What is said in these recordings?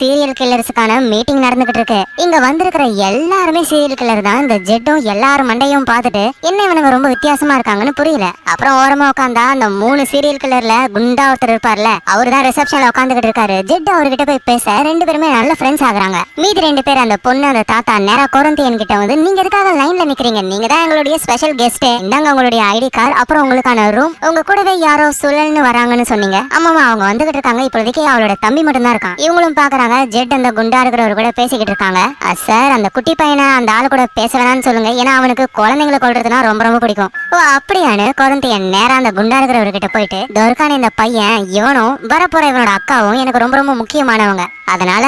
Serial கில்லர்ஸுக்கான meeting நடந்துகிட்டு இருக்கு இங்க வந்திருக்கிற எல்லாருமே சீரியல் கில்லர் தான். இந்த ஜெட்டும் எல்லாரும் மண்டையும் பார்த்துட்டு என்ன இவனுங்க ரொம்ப வித்தியாசமா இருக்காங்கன்னு புரியல. அப்புறம் ஓரமா உட்காந்தா அந்த மூணு சீரியல் கில்லர்ல குண்டா ஒருத்தர் இருப்பார்ல அவர் தான் ரிசப்ஷன்ல உட்காந்துகிட்டு இருக்காரு. ஜெட் அவர்கிட்ட போய் பேச ரெண்டு பேருமே நல்ல ஃப்ரெண்ட்ஸ் ஆகுறாங்க. மீதி ரெண்டு பேர் அந்த பொண்ணு அந்த தாத்தா நேரா குரந்தையன் கிட்ட வந்து நீங்க எதுக்காக லைன்ல நிக்கிறீங்க? நீங்க தான் எங்களுடைய ஸ்பெஷல் கெஸ்ட் இந்தாங்க உங்களுடைய ஐடி கார்டு அப்புறம் உங்களுக்கான ரூம் உங்க கூடவே யாரோ சுழல்னு வராங்கன்னு சொன்னீங்க. ஆமாமா அவங்க வந்துகிட்டு இருக்காங்க. இப்போதைக்கு அவளோட தம்பி மட்டும் தான் இருக்கான். இவங்களும் பாக்குறாங்க. ஜெட் அந்த குண்டா இருக்கிறவர் கூட பேசிக்கிட்டு இருக்காங்க. சார் அந்த குட்டி பையனை அந்த ஆள் கூட பேச வேணாம்னு சொல்லுங்க. ஏன்னா அவனுக்கு குழந்தைங்களை கொள்றதுனா ரொம்ப ரொம்ப பிடிக்கும். ஓ அப்படியானு குழந்தைய நேரம் அந்த குண்டா இருக்கிறவர்கிட்ட போயிட்டு தொர்கான இந்த பையன் இவனும் வரப்போற இவனோட அக்காவும் எனக்கு ரொம்ப ரொம்ப முக்கியமானவங்க. அதனால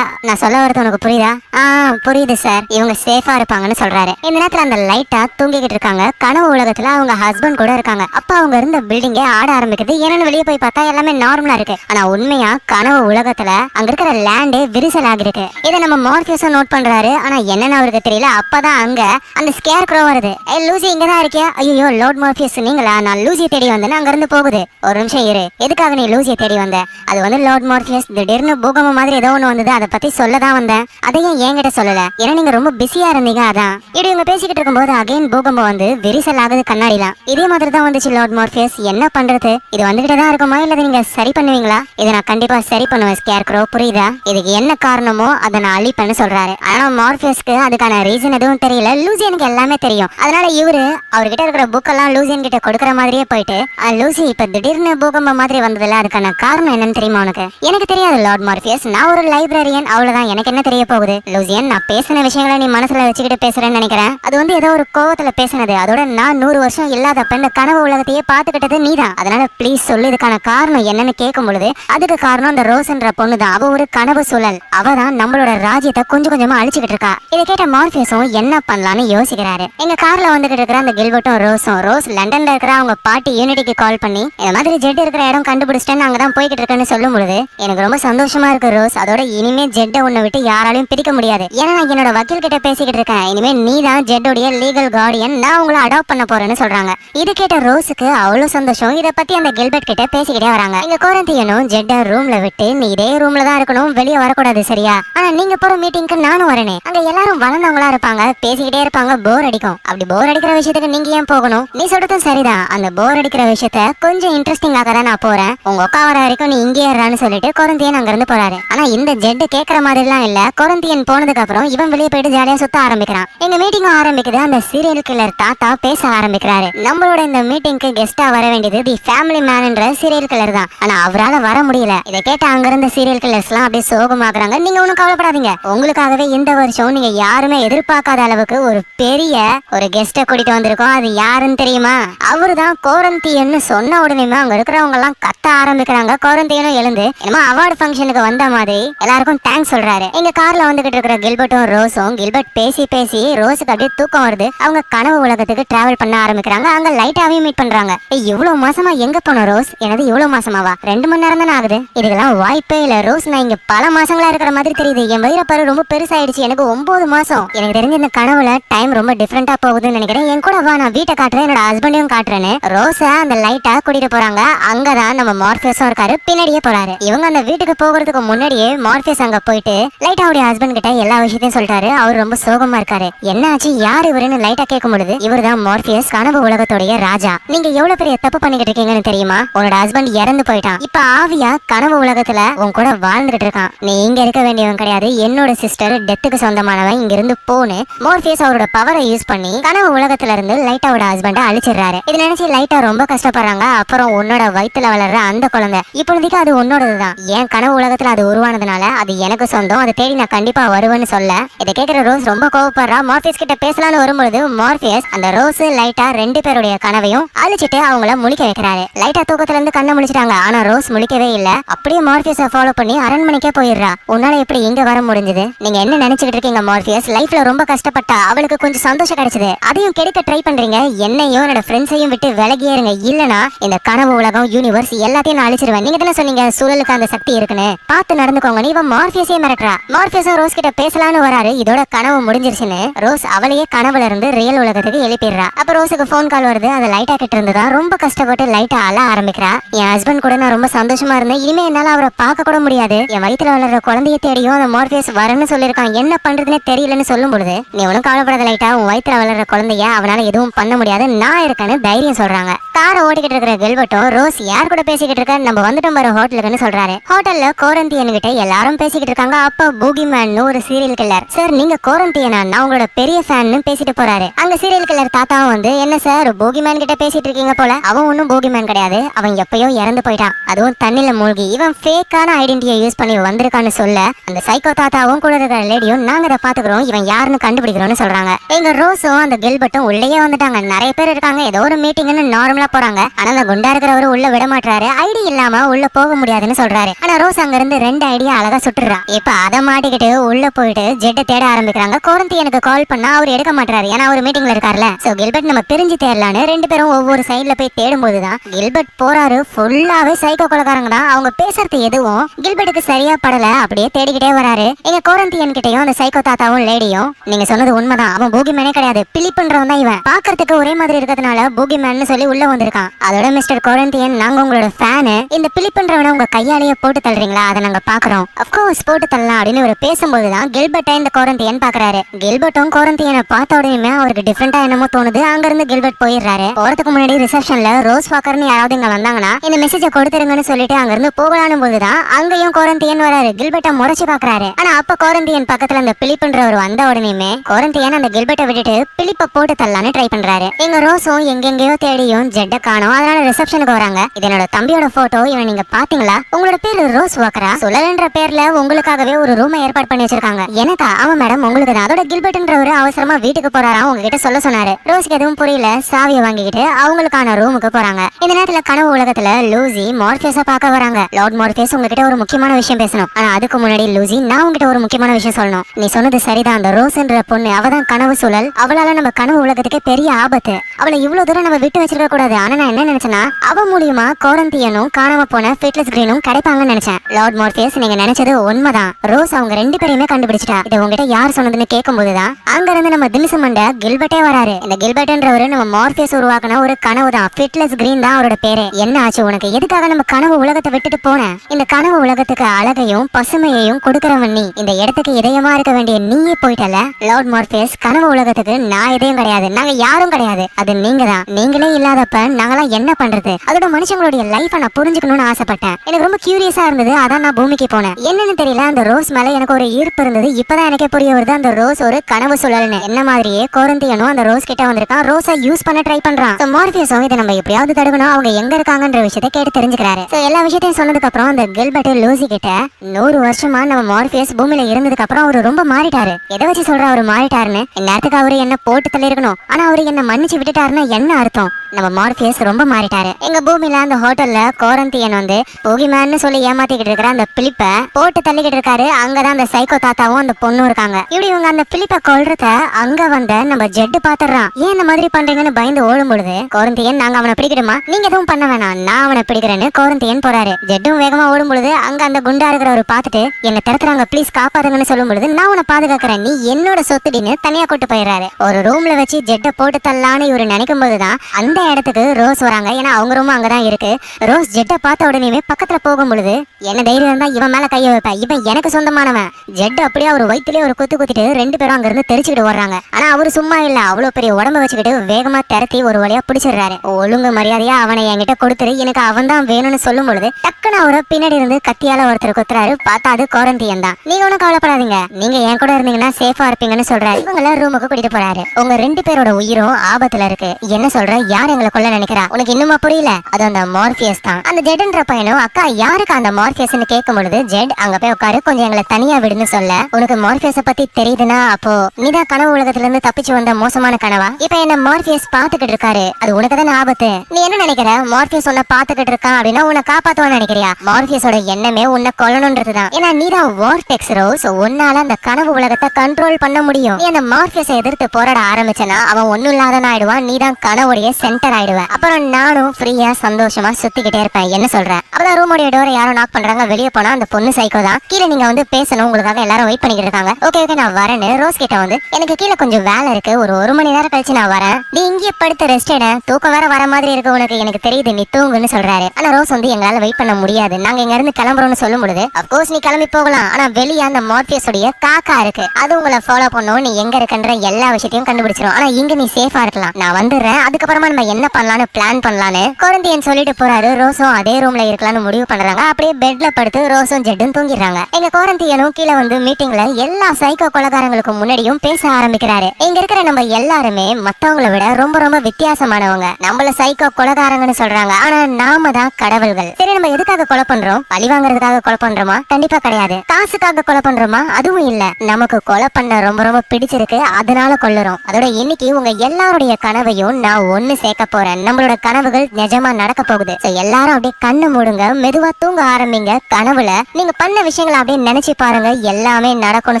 நான் சொல்ல வரது உனக்கு புரியுதா? ஆ புரியுது சார். இவங்க சேஃபா இருப்பாங்கன்னு சொல்றாரு. இந்த நேரத்துல அந்த லைட்டா தூங்கிக்கிட்டு இருக்காங்க. கனவு உலகத்துல அவங்க ஹஸ்பண்ட் கூட இருக்காங்க. அப்ப அவங்க இருந்த பில்டிங்கே ஆட ஆரம்பிக்குது. என்னன்னு வெளியே போய் பார்த்தா எல்லாமே நார்மலா இருக்கு. ஆனா உண்மையா கனவு உலகத்துல அங்க இருக்கிற லேண்ட் விரிசல் ஆகிருக்கு. இதை நம்ம மார்பியஸும் நோட் பண்றாரு. ஆனா என்னன்னு அவருக்கு தெரியல. அப்பதான் அங்க அந்த ஸ்கேர் க்ரோ வருது. ஏ லூசி இங்க தான் இருக்கியா? ஐயோ லோட் மார்பியஸ் நீங்களா? நான் லூசி தேடி வந்தேன்னு அங்க இருந்து போகுது. ஒரு நிமிஷம் இரு. எதுக்காக நீ லூசியை தேடி வந்த? அது வந்து லார்ட் மார்பியஸ் திடீர்னு பூகம்பம் மாதிரி ஏதோ ஒன்று வந்தது. அதை பத்தி சொல்ல தான் வந்தேன் அதையும் என்கிட்ட சொல்லல? ஏன்னா நீங்க ரொம்ப பிஸியா இருந்தீங்க அதான். இப்படி இவங்க பேசிக்கிட்டு இருக்கும்போது அகைன் பூகம்பம் வந்து விரிசல் ஆகுது கண்ணாடிலாம். இதே மாதிரி தான் வந்துச்சு லார்ட் மார்பியஸ் என்ன பண்றது? இது வந்துகிட்டே தான் இருக்குமா? இல்ல நீங்க சரி பண்ணுவீங்களா? இதை நான் கண்டிப்பா சரி பண்ணுவேன் ஸ்கேர் க்ரோ புரியுதா? இதுக்கு என்ன காரணமோ அதை நான் அழிப்பேன்னு சொல்றாரு. ஆனா மார்பியஸ்க்கு அதுக்கான ரீசன் எதுவும் தெரியல. லூசியனுக்கு எல்லாமே தெரியும். அதனால இவரு அவர்கிட்ட இருக்கிற புக்கெல்லாம் லூசியன் கிட்ட கொடுக்குற மாதிரியே போயிட்டு லூசி இப்ப திடீர்னு பூகம்பம் மாதிரி வந்ததுல அதுக்கான காரணம் என்னன்னு தெரியுமா உனக்கு? எனக்கு தெரியாது லார்ட் மார்பியஸ் நான் ஒரு லைப்ரரியன் அவ்வளவுதான். எனக்கு என்ன தெரிய போகுது? லூசியன் நான் பேசின விஷயங்களை நீ மனசுல வச்சுக்கிட்டு பேசுறேன்னு நினைக்கிறேன். அது வந்து ஏதோ ஒரு கோவத்துல பேசினது. அதோட நான் நூறு வருஷம் இல்லாதப்ப இந்த கனவு உலகத்தையே பாத்துக்கிட்டது நீதான். அதனால ப்ளீஸ் சொல்லு இதுக்கான காரணம் என்னன்னு கேட்கும் பொழுது அதுக்கு காரணம் அந்த ரோஸ்ன்ற பொண்ணு தான் அவ ஒரு கனவு சூழல் அவ தான் நம்மளோட ராஜ்யத்தை கொஞ்சம் கொஞ்சமா அழிச்சுக்கிட்டு இருக்கா. இதை கேட்ட மார்பியஸும் என்ன பண்ணலாம்னு யோசிக்கிறாரு. எங்க கார்ல வந்துகிட்டு இருக்கிற அந்த கில்பர்ட்டும் ரோஸும் ரோஸ் லண்டன்ல இருக்கிற அவங்க பாட்டி யூனிட்டிக்கு கால் பண்ணி இந்த மாதிரி ஜெட் இருக்கிற இடம் கண்டுபிடிச்சிட்டேன்னு அங்கதான் போய்கிட்டு இருக்கேன்னு சொல்லும் பொழுது எனக்கு ரொம்ப சந்தோஷமா இருக்கு ரோஸ். அதோட இனிமே ஜெட்டை உன்னை விட்டு யாராலையும் பிரிக்க முடியாது. ஏன்னா நான் என்னோட வக்கீல் கிட்ட பேசிக்கிட்டு இருக்கேன். இனிமே நீ தான் ஜெட்டோடைய லீகல் கார்டியன் நான் உங்களை அடாப்ட் பண்ண போறேன்னு சொல்றாங்க. இது கேட்ட ரோஸுக்கு அவ்வளவு சந்தோஷம். இத பத்தி அந்த கில்பர்ட் கிட்ட பேசிக்கிட்டே வராங்க. எங்க கோரந்தியனும் ஜெட்டை ரூம்ல விட்டு நீ இதே ரூம்ல தான் இருக்கணும். வெளியே வெளியே வரக்கூடாது சரியா? ஆனா நீங்க போற மீட்டிங்க்கு நானும் வரேனே. அங்க எல்லாரும் வளர்ந்தவங்களா இருப்பாங்க பேசிக்கிட்டே இருப்பாங்க போர் அடிக்கும். அப்படி போர் அடிக்கிற விஷயத்துக்கு நீங்க ஏன் போகணும்? நீ சொல்றதும் சரிதான். அந்த போர் அடிக்கிற விஷயத்த கொஞ்சம் இன்ட்ரெஸ்டிங் ஆக தான் நான் போறேன். உங்க அக்கா வர வரைக்கும் நீ இங்கே இருறான்னு சொல்லிட்டு கொரந்தியன் அங்க இருந்து போறாரு. ஆனா இந்த ஜெட் கேக்குற மாதிரிலாம் இல்ல. கொரந்தியன் போனதுக்கு அப்புறம் இவன் வெளியே போயிட்டு ஜாலியா சுத்த ஆரம்பிக்கிறான். எங்க மீட்டிங் ஆரம்பிக்குது. அந்த சீரியல் கில்லர் தாத்தா பேச ஆரம்பிக்கிறாரு. நம்மளோட இந்த மீட்டிங்க்கு கெஸ்டா வர வேண்டியது தி ஃபேமிலி மேன்ன்ற சீரியல் கில்லர் தான். ஆனா அவரால வர முடியல. இதை கேட்ட அங்க இருந்த சீரியல் கில்லர்ஸ் எல்லாம் அப்படியே சோகமாக்குறாங்க. நீங்க ஒண்ணும் கவலைப்படாதீங்க. உங்களுக்காகவே இந்த வருஷம் நீங்க யாருமே எதிர்பார்க்காத அளவுக்கு ஒரு பெரிய ஒரு கெஸ்ட கூட்டிட்டு வந்திருக்கோம். அது யாருன்னு தெரியுமா? அவருதான் கோரந்தியன்னு சொன்ன உடனே அங்க இருக்கிறவங்க எல்லாம் கத்த ஆரம்பிக்கிறாங்க. கோரந்தியனும் எழுந்து என்னமோ அவார்டு ஃபங்க்ஷனுக்கு வந்த மாதிரி எல்லாருக்கும் தேங்க்ஸ் சொல்றாரு. எங்க கார்ல வந்துகிட்டு இருக்கிற கில்பர்ட்டும் ரோஸும் கில்பர்ட் பேசி பேசி ரோஸுக்கு அப்படியே தூக்கம் வருது. அவங்க கனவு உலகத்துக்கு டிராவல் பண்ண ஆரம்பிக்கிறாங்க. அங்க லைட்டாவையும் மீட் பண்றாங்க. இவ்வளவு மாசமா எங்க போனோம் ரோஸ்? எனது இவ்வளவு மாசமாவா? ரெண்டு மணி நேரம் தானே ஆகுது. இதுக்கெல்லாம் வாய்ப்பே இல்ல. ரோஸ் நான் இங்க பல மாசங்களா இருக்கிற மாதிரி தெரியுது. என் வயிறப்பாரு ரொம்ப பெருசாயிடுச்சு. எனக்கு ஒன்பது மாசம். எனக்கு தெரிஞ்ச இந்த கனவுல டைம் ரொம்ப டிஃப்ரெண்டா போகுதுன்னு நினைக்கிறேன். என் கூட வா நான் வீட்டை காட்டுறேன். என்னோட ஹஸ்பண்டையும் காட்டுறேன்னு ரோஸா அந்த லைட்டா கூட்டிட்டு போறாங்க. அங்கதான் நம்ம மார்பியஸும் இருக்காரு. பின்னாடியே போறாரு. இவங்க அந்த வீட்டுக்கு போகிறதுக்கு முன்னாடியே மார்பியஸ் அங்க போயிட்டு லைட்டா அவருடைய ஹஸ்பண்ட் கிட்ட எல்லா விஷயத்தையும் சொல்லிட்டாரு அவர் ரொம்ப சோகமா இருக்காரு. என்னாச்சு யார் இவருன்னு லைட்டா கேட்கும் பொழுது இவர் தான் மார்பியஸ் கனவு உலகத்துடைய ராஜா. நீங்க எவ்வளவு பெரிய தப்பு பண்ணிக்கிட்டு இருக்கீங்கன்னு தெரியுமா? உன்னோட ஹஸ்பண்ட் இறந்து போயிட்டான். இப்ப ஆவியா கனவு உலகத்துல உன் கூட வாழ்ந்துகிட்டு இருக்கான். நீ இங்க இருக்க வேண்டியவன் கிடையாது. என்னோட சிஸ்டர் டெத்துக்கு சொந்தமானவன் இங்க இருந்து போனு மோர்பியஸ் அவரோட பவரை யூஸ் பண்ணி கனவு உலகத்துல இருந்து லைட்டாவோட ஹஸ்பண்டை அழிச்சிடுறாரு. இதை நினைச்சு லைட்டா ரொம்ப கஷ்டப்படுறாங்க. அப்புறம் உன்னோட வயிற்றுல வளர்ற அந்த குழந்தை. இப்பொழுதுக்கு அது உன்னோடதுதான் என் கனவு உலகத்துல அது உருவானதுனால அது எனக்கு சொந்தம். அதை தேடி நான் கண்டிப்பா வருவேன்னு சொல்ல. இதை கேட்கிற ரோஸ் ரொம்ப கோவப்படுறா. மார்பியஸ் கிட்ட பேசலாம்னு வரும்பொழுது மார்பியஸ் அந்த ரோஸ் லைட்டா ரெண்டு பேருடைய கனவையும் அழிச்சிட்டு அவங்கள முழிக்க வைக்கிறாரு. லைட்டா தூக்கத்துல இருந்து கண்ணை முழிச்சிட்டாங்க. ஆனா ரோஸ் முழிக்கவே இல்ல. அப்படியே மார்பியஸ ஃபாலோ பண்ணி அரண்மனைக்கே போயிடுறா. உன்னால எப்படி இங்க வர முடிஞ்சது? நீங்க என்ன நினைச்சுக்கிட்டு இருக்கீங்க மார்பியஸ்? லைஃப்ல ரொம்ப கஷ்டப்பட்டா அவளுக்கு கொஞ்சம் சந்தோஷம் கிடைச்சது. அதையும் கெடுக்க ட்ரை பண்றீங்க. என்னையும் என்னோட ஃப்ரெண்ட்ஸையும் விட்டு விலகியே இருங்க இல்லனா இந்த கனவு உலகம் யூனிவர்ஸ் எல்லாத்தையும் நான் அழிச்சிருவேன். நீங்க தானே சொன்னீங்க சூழலுக்கு அந்த சக்தி இருக்குன்னு. பார்த்து நடந்துக்கோங்க. நீ இவன் மார்பியஸே மிரட்டுறா. மார்பியஸும் ரோஸ் கிட்ட பேசலான்னு வராரு. இதோட கனவு முடிஞ்சிருச்சுன்னு ரோஸ் அவளையே கனவுல இருந்து ரியல் உலகத்துக்கு எழுப்பிடுறா. அப்ப ரோஸுக்கு ஃபோன் கால் வருது. அதை லைட்டா கிட்ட இருந்துதான் ரொம்ப கஷ்டப்பட்டு லைட்டா அழ ஆரம்பிக்கிறா. என் ஹஸ்பண்ட் கூட நான் ரொம்ப சந்தோஷமா இருந்தேன். இனிமே என்னால அவரை பார்க்க கூட முடியாது. என் வயிற்றுல வளர்ற குழந்தைய தேடியும் அந்த மார்பியஸ் வரன்னு சொல்லியிருக்கான். என்ன பண்றதுன்னே தெரியலன்னு சொல்லும் பொழுது நீ ஒன்றும் கவலைப்படாத லைட்டா உன் வயிற்றுல வளர்ற குழந்தைய அவனால எதுவும் பண்ண முடியாது நான் இருக்கேன்னு தைரியம் சொல்றாங்க. காரை ஓடிக்கிட்டு இருக்கிற கெல்வட்டும் ரோஸ் யார் கூட பேசிக்கிட்டு இருக்க நம்ம வந்துட்டோம் வர ஹோட்டலுக்குன்னு சொல்றாரு. ஹோட்டல்ல கோரந்தியன் கிட்ட எல்லாரும் பேசிக்கிட்டு இருக்காங்க. அப்ப பூகி மேன் ஒரு சீரியல் கில்லர் சார் நீங்க கோரந்தியனா நான் உங்களோட பெரிய ஃபேன்னு பேசிட்டு போறாரு. அங்க சீரியல் கில்லர் தாத்தாவும் வந்து என்ன சார் பூகி மேன் கிட்ட பேசிட்டு இருக்கீங்க போல? அவன் ஒன்றும் பூகி மேன் கிடையாது. அவன் எப்பயோ இறந்து போயிட்டான். அதுவும் தண்ணில மூழ்கி. இவன் ஃபேக்கான ஐடென்டிட்டியை யூஸ் பண்ணி வந்து வந்திருக்கான்னு சொல்ல அந்த சைக்கோ தாத்தாவும் கூட இருக்கிற லேடியும் நாங்க இதை பாத்துக்கிறோம் இவன் யாருன்னு கண்டுபிடிக்கிறோம்னு சொல்றாங்க. எங்க ரோஸும் அந்த கெல்பர்ட்டும் உள்ளேயே வந்துட்டாங்க. நிறைய பேர் இருக்காங்க. ஏதோ ஒரு மீட்டிங்னு நார்மலா போறாங்க. ஆனா அந்த குண்டா இருக்கிறவரு உள்ள விட மாட்டாரு ஐடி இல்லாம உள்ள போக முடியாதுன்னு சொல்றாரு. ஆனா ரோஸ் அங்க இருந்து ரெண்டு ஐடியா அழகா சுட்டுறா. இப்ப அதை மாட்டிக்கிட்டு உள்ள போயிட்டு ஜெட்டை தேட ஆரம்பிக்கிறாங்க. கோரந்தி எனக்கு கால் பண்ணா அவர் எடுக்க மாட்டாரு ஏன்னா அவர் மீட்டிங்ல இருக்கார்ல சோ கில்பர்ட் நம்ம பிரிஞ்சு தேடலான்னு ரெண்டு பேரும் ஒவ்வொரு சைடுல போய் தேடும் போதுதான் கில்பர்ட் போறாரு. ஃபுல்லாவே சைக்கோ கொலக்காரங்க தான். அவங்க பேசுறது எதுவும் கில்பர்ட்டுக்கு சரியா படல அப்படியே தேடிக்கிட்டே வராரு. எங்க கோரந்தியன் கிட்டயும் அந்த சைக்கோ தாத்தாவும் லேடியும் நீங்க சொன்னது உண்மைதான். அவன் பூகி மேனே கிடையாது. பிலிப்புன்றவன் தான் இவன். பாக்குறதுக்கு ஒரே மாதிரி இருக்கிறதுனால பூகி மேன்னு சொல்லி உள்ள வந்திருக்கான். அதோட மிஸ்டர் கோரந்தியன் நாங்க உங்களோட ஃபேனு இந்த பிலிப்புன்றவனை உங்க கையாலேயே போட்டு தள்ளுறீங்களா? அதை நாங்க பாக்குறோம் அப்கோர்ஸ் போட்டு தள்ளலாம் அப்படின்னு ஒரு பேசும்போது தான் கில்பர்ட்டை இந்த கோரந்தியன் பாக்குறாரு கில்பர்ட்டும் கோரந்தியனை பார்த்த உடனே அவருக்கு டிஃப்ரெண்டா என்னமோ தோணுது. அங்க இருந்து கில்பர்ட் போயிடுறாரு. போறதுக்கு முன்னாடி ரிசப்ஷன்ல ரோஸ் வாக்கர்னு யாராவது இங்க வந்தாங்கன்னா இந்த மெசேஜை கொடுத்துருங்கன்னு சொல்லிட்டு அங்க இருந்து போகலான்னு போதுதான் அங்கேயும் கோரந்தியன் வராரு. கில்பர்ட்டை முறைச்சு பாக்குறாரு. ஆனா அப்ப கோரந்தியன் பக்கத்துல அந்த பிலிப்புன்றவர் வந்த உடனேயுமே கோரந்தியன் அந்த கில்பர்ட்டை விட்டுட்டு பிலிப்ப போட்டு தள்ளலான்னு ட்ரை பண்றாரு. எங்க ரோஸும் எங்கெங்கயோ தேடியும் ஜெட்ட காணும். அதனால ரிசப்ஷனுக்கு வராங்க. இது என்னோட தம்பியோட போட்டோ இவன் நீங்க பாத்தீங்களா? உங்களோட பேரு ரோஸ் வாக்கரா? சுழல்ன்ற பேர்ல உங்களுக்காகவே ஒரு ரூமை ஏற்பாடு பண்ணி வச்சிருக்காங்க. எனக்கா ஆமா மேடம் உங்களுக்கு தான் அதோட கில்பர்ட்ன்றவர் அவசரமா வீட்டுக்கு போறாரா? உங்ககிட்ட சொல்ல சொன்னாரு. ரோஸ்க்கு எதுவும் புரியல. சாவியை வாங்கிக்கிட்டு அவங்களுக்கான ரூமுக்கு போறாங்க. இந்த நேரத்துல கனவு உலகத்துல லூசி மார்ஃபேஸ பாக்க வராங்க. லார்ட் மார்ஃபேஸ் உங்ககிட்ட ஒரு முக்கியமான விஷயம் பேசணும். சொல்லணும். ஆனா அதுக்கு முன்னாடி லூசி நான் உங்ககிட்ட ஒரு முக்கியமான விஷயம் சொல்லணும். நீ சொன்னது சரிதான். அந்த ரோஸ்ன்ற பொண்ணு அவதான் கனவு சூழல். அவளால நம்ம கனவு உலகத்துக்கே பெரிய ஆபத்து. அவளை இவ்வளவு தூரம் நம்ம விட்டு வச்சிருக்க கூடாது. ஆனா நான் என்ன நினைச்சேன்னா அவ மூலியமா கோரந்தியனும் காணாம போன ஃபிட்லஸ் கிரீனும் கிடைப்பாங்கன்னு நினைச்சேன். லார்ட் மோர்பியஸ் நீங்க நினைச்சது உண்மைதான். ரோஸ் அவங்க ரெண்டு பேரையுமே கண்டுபிடிச்சிட்டா. இதை உங்ககிட்ட யார் சொன்னதுன்னு கேட்கும் போதுதான் அங்க இருந்து நம்ம தினிசு மண்ட கில்பர்ட்டே வராரு. இந்த கில்பர்ட்ன்றவரு நம்ம மார்பியஸ் உருவாக்கின ஒரு கனவு தான் ஃபிட்லஸ் கிரீன் தான் அவரோட பேரு. என்ன ஆச்சு உனக்கு? எதுக்காக நம்ம கனவு உலகத்தை விட்டுட்டு போன? இந்த கனவு உலகத்துக்கு அழகையும் பசுமையையும் கொடுக்கிறவன் நீ இந்த இடத்துக்கு இதயமா இருக்க வேண்டிய நீயே போயிட்டல? லார்ட் மார்பியஸ் கனவு உலகத்துக்கு நான் இதயம் கிடையாது. நாங்க யாரும் கிடையாது. அது நீங்க தான் நீங்களே இல்லாதப்ப நாங்களாம் என்ன பண்றது? அதோட மனுஷங்களுடைய லைஃபை நான் புரிஞ்சுக்கணும்னு ஆசைப்பட்டேன். எனக்கு ரொம்ப கியூரியஸா இருந்தது அதான் நான் பூமிக்கு போனேன். என்னன்னு தெரியல அந்த ரோஸ் மேல எனக்கு ஒரு ஈர்ப்பு இருந்தது. இப்பதான் எனக்கே புரிய வருது அந்த ரோஸ் ஒரு கனவு சுழல்னு. என்ன மாதிரியே கோரந்தியனும் அந்த ரோஸ் கிட்ட வந்திருக்கான். ரோஸை யூஸ் பண்ண ட்ரை பண்றான். So மார்பியஸும் இதை நம்ம எப்படியாவது தடுக்கணும். அவங்க எங்க இருக்காங்கன்ற விஷயத்தை கேட்டு தெரிஞ்சுக்கிறாரு. எல்லா விஷயத்தையும் சொன்னதுக்கு அப்புறம் அந்த கில்பர்ட் லூசி கிட்ட நூறு வருஷமா நம்ம மார்பியஸ் பூமியில இருந்ததுக்கு அப்புறம் அவரு ரொம்ப மாறிட்டாரு. எதை வச்சு சொல்ற அவரு மாறிட்டாருன்னு? எல்லாத்துக்கும் அவரு என்ன போட்டு தள்ளிருக்கணும் ஆனா அவரு என்ன மன்னிச்சு விட்டுட்டாருன்னா என்ன அர்த்தம்? நம்ம மார்பியஸ் ரொம்ப மாறிட்டாரு. எங்க பூமியில அந்த ஹோட்டல்ல கோரந்தியன் வந்து போகிமேன்னு சொல்லி ஏமாத்திக்கிட்டு இருக்கிற அந்த பிலிப்பை போட்டு தள்ளிக்கிட்டு இருக்காரு. அங்கதான் அந்த சைக்கோ தாத்தாவும் அந்த பொண்ணும் இருக்காங்க. இப்படி இவங்க அந்த பிலிப்பை கொள்றத அங்க வந்த நம்ம ஜெட்டு பாத்துறான் ஏன் இந்த மாதிரி பண்றீங்கன்னு பயந்து ஓடும் பொழுது கோரந்தியன் நாங்க அவனை பிடிக்கணுமா நீங்க எதுவும் பண்ண வேணாம். நான் அவனை பிடிக்கிறேன்னு கோரந்தியன் போறாரு. ஜெட்டும் வேகமா ஓடும் பொழுது அங்க அந்த குண்டா இருக்கிற அவர் பார்த்துட்டு என்ன திறக்கிறாங்க ப்ளீஸ் காப்பாதுங்கன்னு சொல்லும் பொழுது நான் உன்னை பாதுகாக்கிறேன். நீ என்னோட சொத்துடின்னு தனியா கூட்டு போயிடுறாரு. ஒரு ரூம்ல வச்சு ஜெட்டை போட்டு தள்ளான்னு இவரு நினைக்கும் போதுதான் அந்த இடத்துக்கு ரோஸ் வராங்க. ஏன்னா அவங்க ரூம் அங்கதான் இருக்கு. ரோஸ் ஜெட்டை பார்த்த உடனே பக்கத்துல போகும் பொழுது என்ன தைரியம் இருந்தா இவன் மேல கைய வைப்பேன். இவன் எனக்கு சொந்தமானவன். ஜெட் அப்படியே அவர் வயிற்றுலயே ஒரு குத்து குத்திட்டு ரெண்டு பேரும் அங்க இருந்து தெரிச்சுக்கிட்டு வர்றாங்க ஆனா அவரு சும்மா இல்ல. அவ்வளவு பெரிய உடம்ப வச்சுக்கிட்டு வேகமா திரட்டி ஒரு வழியா பிடிச்சிடுறாரு. ஒழுங்கு மரியாதையா அவனை என்கிட்ட கொடுத்துரு. எனக்கு அவன் தான் வேணும்னு சொல்லும் பொழுது டக்குன்னு அவரை பின்னாடி இருந்து கத்தியால ஒருத்தர் குத்துறாரு. பார்த்தா அது கோரந்தியன் தான் நீங்க ஒன்றும் கவலைப்படாதீங்க. நீங்க என் கூட இருந்தீங்கன்னா சேஃபா இருப்பீங்கன்னு சொல்றாரு இவங்கள ரூமுக்கு கூட்டிட்டு போறாரு. உங்க ரெண்டு பேரோட உயிரும் ஆபத்துல இருக்கு. என்ன சொல்ற? யார் எங்களை கொல்ல நினைக்கிறா? உனக்கு இன்னுமா புரியல? அது அந்த மார்பியஸ் தான். அந்த ஜெட்ன்ற பையனும் அக்கா யாருக்கு அந்த மார்பியஸ்னு கேட்கும் பொழுது ஜெட் அங்க போய் உட்காரு. கொஞ்சம் எங்களை தனியா விடுன்னு சொல்ல. உனக்கு மார்பியஸ பத்தி தெரியுதுன்னா அப்போ நீதான் கனவு உலகத்துல இருந்து தப்பிச்சு வந்த மோசமான கனவா? இப்ப என்ன மார்பியஸ் பாத்துக்கிட்டு இருக்காரு? அது உனக்கு தானே ஆபத்து. நீ என்ன நினைக்கிற? மார்பியஸ் உன்னை பாத்துக்கிட்டு இருக்கான் அப்படின்னா உன்னை காப்பாத்துவான்னு நினைக்கிறியா? மார்பியஸோட எண்ணமே உன்னை கொல்லணும்ன்றதுதான் ஏன்னா நீதான் வார்டெக்ஸ் ரோஸ் உன்னால அந்த கனவு உலகத்தை கண்ட்ரோல் பண்ண முடியும். நீ அந்த மார்பியஸை எதிர்த்து போராட ஆரம்பிச்சனா அவன் ஒண்ணும் இல்லாதவன் ஆயிடுவான். நீதான் கனவுடைய சென்டர் ஆயிடுவ அப்புறம் நானும் ஃப்ரீயா சந்தோஷமா சுத்திக்கிட்டே இருப்பேன். என்ன சொல்றேன் அப்பதான் ரூமுடைய டோரை யாரும் நாக் பண்றாங்க. வெளியே போனா அந்த பொண்ணு சைக்கோ தான். கீழே நீங்க வந்து பேசணும். உங்களுக்காக எல்லாரும் வெயிட் பண்ணிக்கிட்டு இருக்காங்க. ஓகே ஓகே நான் வரேன்னு ரோஸ் கிட்ட வந்து எனக்கு கீழே கொஞ்சம் வேலை இருக்கு. ஒரு ஒரு மணி நேரம் கழிச்சு நான் வரேன். நீ இங்கே படுத்து ரெஸ்ட் எட. தூக்கம் வேற வர மாதிரி இருக்கு உனக்கு. எனக்கு தெரியுது நீ தூங்குன்னு சொல்றாரு. ஆனா ரோஸ் வந்து எங்களால வெயிட் பண்ண முடியாது. நாங்க இங்க இருந்து கிளம்புறோம்னு சொல்லும் பொழுது அப்கோர்ஸ் நீ கிளம்பி போகலாம். ஆனா வெளியே அந்த மார்பியஸ் உடைய காக்கா இருக்கு. அது உங்களை ஃபாலோ பண்ணும். நீ எங்க இருக்கன்ற எல்லா விஷயத்தையும் கண்டுபிடிச்சிரும். ஆனா இங்க நீ சேஃபா இருக்கலாம். நான் வந்துடுறேன். அதுக்கப்புறமா நம்ம என்ன பண்ணலாம்னு பிளான் பண்ணலான்னு குழந்தையன் சொல்லிட்டு போறாரு. ரோஸும் அதே ரூம்ல இருக்கலாம்னு முடிவு பண்றாங்க. அப்படியே பெட்ல படுத்து ரோஸும் ஜெட்டும் தூங்கிடுறாங்க. எங்க குழந்தையனும் கீழே வந்து மீட்டிங்ல எல்லா சைக்கோ கொலகாரங்களுக்கு முன்னாடியும் பேச ஆரம்பிக்கிறாரு. இங்க இருக்கிற நம்ம எல்லாருமே மத்தவங்கள விட ரொம்ப ரொம்ப வித்தியாசமானவங்க. நம்மள சைக்கோ கொலகாரங்கன்னு சொல்றாங்க. ஆனா நாம தான் கடவுள்கள். சரி நம்ம எதுக்காக கொலை பண்றோம்? பழி வாங்குறதுக்காக கொலை பண்றோமா? கண்டிப்பா கிடையாது. காசுக்காக கொலை பண்றோமா? அதுவும் இல்ல. நமக்கு கொலை பண்ண ரொம்ப ரொம்ப பிடிச்சிருக்கு. அதனால கொள்ளுறோம் அதோட இன்னைக்கு உங்க எல்லாருடைய கனவையும் நான் ஒண்ணு சேர்க்க போறேன். நம்மளோட கனவுகள் நிஜமா நடக்க போகுது. எல்லாரும் அப்படியே கண்ணு மூடுங்க. மெதுவா தூங்க ஆரம்பிங்க. கனவுல நீங்க பண்ண விஷயங்களை அப்படியே நினைச்சு பாருங்க. எல்லாமே நடக்கும்னு